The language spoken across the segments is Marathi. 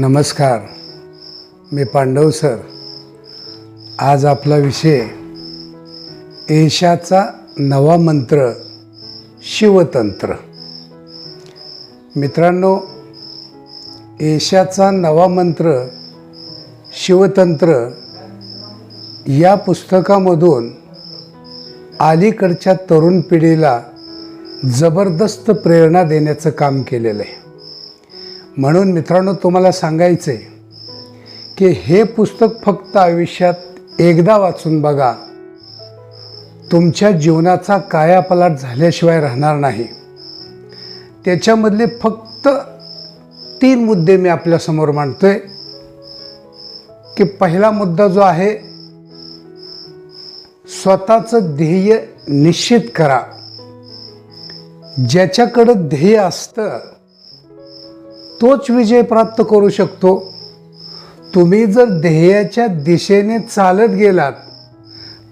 नमस्कार. मी पांडव सर. आज आपला विषय एशाचा नवा मंत्र शिवतंत्र. मित्रांनो एशाचा नवा मंत्र शिवतंत्र या पुस्तकामधून अलीकडच्या तरुण पिढीला जबरदस्त प्रेरणा देण्याचं काम केलेलं आहे. म्हणून मित्रांनो तुम्हाला सांगायचं आहे की हे पुस्तक फक्त आयुष्यात एकदा वाचून बघा. तुमच्या जीवनाचा कायापलाट झाल्याशिवाय राहणार नाही. त्याच्यामधले फक्त तीन मुद्दे मी आपल्यासमोर मांडतोय. की पहिला मुद्दा जो आहे स्वतःचं ध्येय निश्चित करा. ज्याच्याकडं ध्येय असतं तोच विजय प्राप्त करू शकतो. तुम्ही जर ध्येयाच्या दिशेने चालत गेलात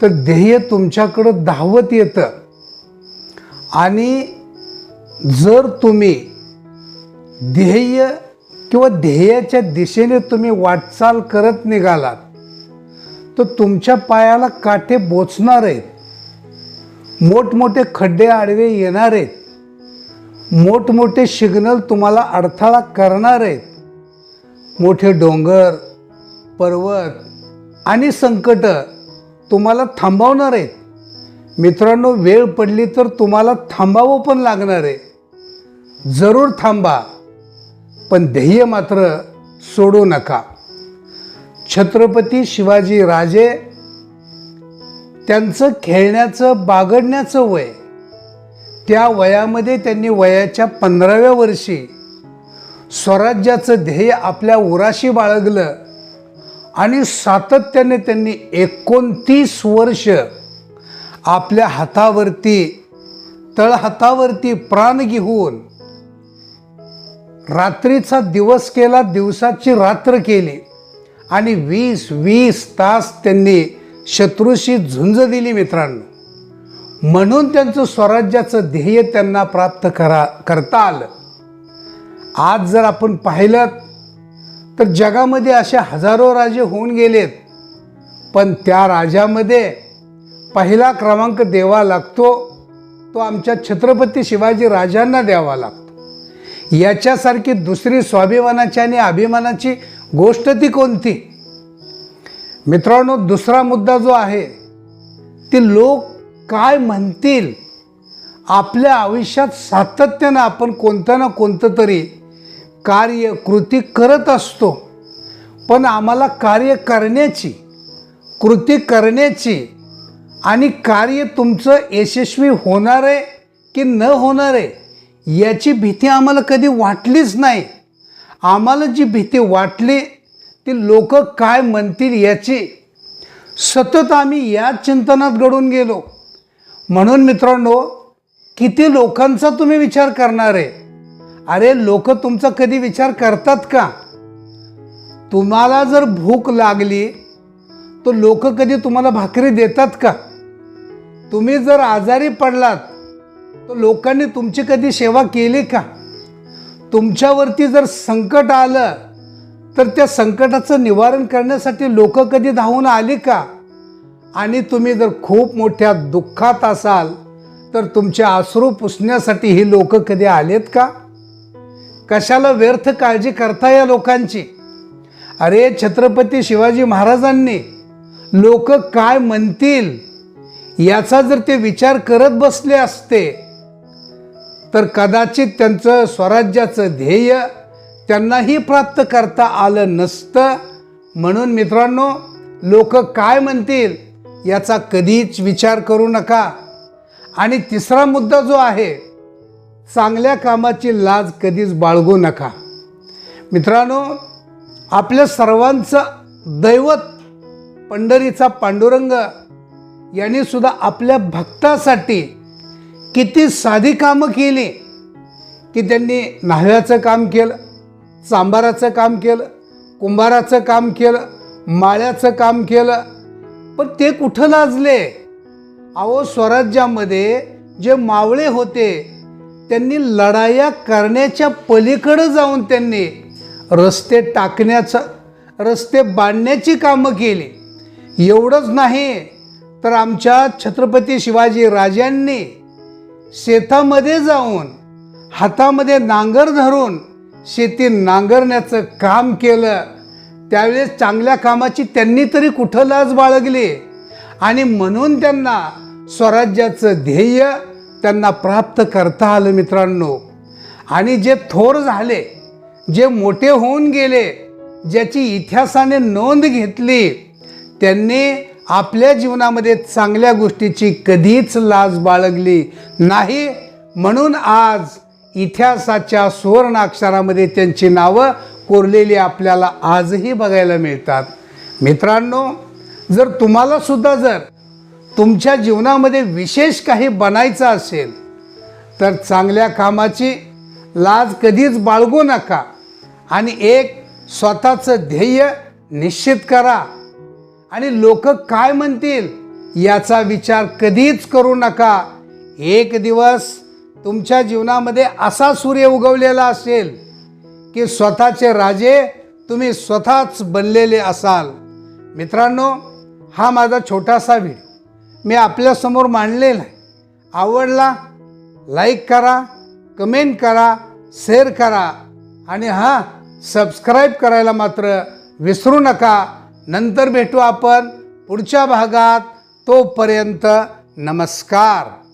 तर ध्येय तुमच्याकडं धावत येतं. आणि जर तुम्ही ध्येय किंवा ध्येयाच्या दिशेने तुम्ही वाटचाल करत निघालात तर तुमच्या पायाला काठे बोचणार आहेत. मोठमोठे खड्डे आडवे येणार आहेत. मोठमोठे सिग्नल तुम्हाला अडथळा करणार आहेत. मोठे डोंगर पर्वत आणि संकट तुम्हाला थांबवणार आहेत. मित्रांनो वेळ पडली तर तुम्हाला थांबावं पण लागणार आहे. जरूर थांबा पण ध्येय मात्र सोडू नका. छत्रपती शिवाजी राजे त्यांचं खेळण्याचं बागडण्याचं वय त्या वयामध्ये त्यांनी वयाच्या पंधराव्या वर्षी स्वराज्याचं ध्येय आपल्या उराशी बाळगलं आणि सातत्याने त्यांनी एकोणतीस वर्ष आपल्या हातावरती तळहातावरती प्राण घेऊन रात्रीचा दिवस केला दिवसाची रात्र केली आणि वीस वीस तास त्यांनी शत्रूशी झुंज दिली मित्रांनो. म्हणून त्यांचं स्वराज्याचं ध्येय त्यांना प्राप्त करा करता आलं. आज जर आपण पाहिलं तर जगामध्ये असे हजारो राजे होऊन गेलेत. पण त्या राजामध्ये पहिला क्रमांक द्यावा लागतो तो आमच्या छत्रपती शिवाजी राजांना द्यावा लागतो. याच्यासारखी दुसरी स्वाभिमानाची आणि अभिमानाची गोष्ट ती कोणती? मित्रांनो दुसरा मुद्दा जो आहे ती लोक काय म्हणतील? आपल्या आयुष्यात सातत्यानं आपण कोणतं ना कोणतं तरी कार्य कृती करत असतो. पण आम्हाला कार्य करण्याची कृती करण्याची आणि कार्य तुमचं यशस्वी होणार आहे की न होणार आहे याची भीती आम्हाला कधी वाटलीच नाही. आम्हाला जी भीती वाटली ती लोक काय म्हणतील याची सतत आम्ही या चिंतनात घडून गेलो. म्हणून मित्रांनो किती लोकांचा तुम्ही विचार करणार आहे? अरे लोक तुमचा कधी विचार करतात का? तुम्हाला जर भूक लागली तर लोक कधी तुम्हाला भाकरी देतात का? तुम्ही जर आजारी पडलात तर लोकांनी तुमची कधी सेवा केली का? तुमच्यावरती जर संकट आलं तर त्या संकटाचं निवारण करण्यासाठी लोक कधी धावून आली का? आणि तुम्ही जर खूप मोठ्या दुःखात असाल तर तुमचे अश्रू पुसण्यासाठी ही लोक कधी आलेत का? कशाला व्यर्थ काळजी करता या लोकांची? अरे छत्रपती शिवाजी महाराजांनी लोक काय म्हणतील याचा जर ते विचार करत बसले असते तर कदाचित त्यांचं स्वराज्याचं ध्येय त्यांनाही प्राप्त करता आलं नसतं. म्हणून मित्रांनो लोक काय म्हणतील? याचा कधीच विचार करू नका. आणि तिसरा मुद्दा जो आहे चांगल्या कामाची लाज कधीच बाळगू नका. मित्रांनो आपल्या सर्वांचं दैवत पंढरीचा पांडुरंग यांनी सुद्धा आपल्या भक्तासाठी किती साधी कामं केली की त्यांनी न्हाव्याचं काम केलं चांबाराचं काम केलं कुंभाराचं काम केलं माळ्याचं काम केलं पण ते कुठं लाजले? अहो स्वराज्यामध्ये जे मावळे होते त्यांनी लढाया करण्याच्या पलीकडं जाऊन त्यांनी रस्ते टाकण्याचं रस्ते बांधण्याची कामं केली. एवढंच नाही तर आमच्या छत्रपती शिवाजी राजांनी शेतामध्ये जाऊन हातामध्ये नांगर धरून शेती नांगरण्याचं काम केलं. त्यावेळेस चांगल्या कामाची त्यांनी तरी कुठं लाज बाळगली? आणि म्हणून त्यांना स्वराज्याचं ध्येय त्यांना प्राप्त करता आलं मित्रांनो. आणि जे थोर झाले जे मोठे होऊन गेले ज्याची इतिहासाने नोंद घेतली त्यांनी आपल्या जीवनामध्ये चांगल्या गोष्टीची कधीच लाज बाळगली नाही. म्हणून आज इतिहासाच्या सुवर्णाक्षरामध्ये त्यांची नावं कोरलेली आपल्याला आजही बघायला मिळतात. मित्रांनो जर तुम्हाला सुद्धा जर तुमच्या जीवनामध्ये विशेष काही बनायचं असेल तर चांगल्या कामाची लाज कधीच बाळगू नका आणि एक स्वतःचं ध्येय निश्चित करा. आणि लोक काय म्हणतील याचा विचार कधीच करू नका. एक दिवस तुमच्या जीवनामध्ये असा सूर्य उगवलेला असेल की स्वतःचे राजे तुम्ही स्वतःच बनलेले असाल. मित्रांनो हा माझा छोटासा व्हिडिओ. मी आपल्यासमोर मांडलेला आहे. आवडला लाईक करा कमेंट करा शेअर करा आणि हां सबस्क्राईब करायला मात्र विसरू नका. नंतर भेटू आपण पुढच्या भागात. तोपर्यंत नमस्कार.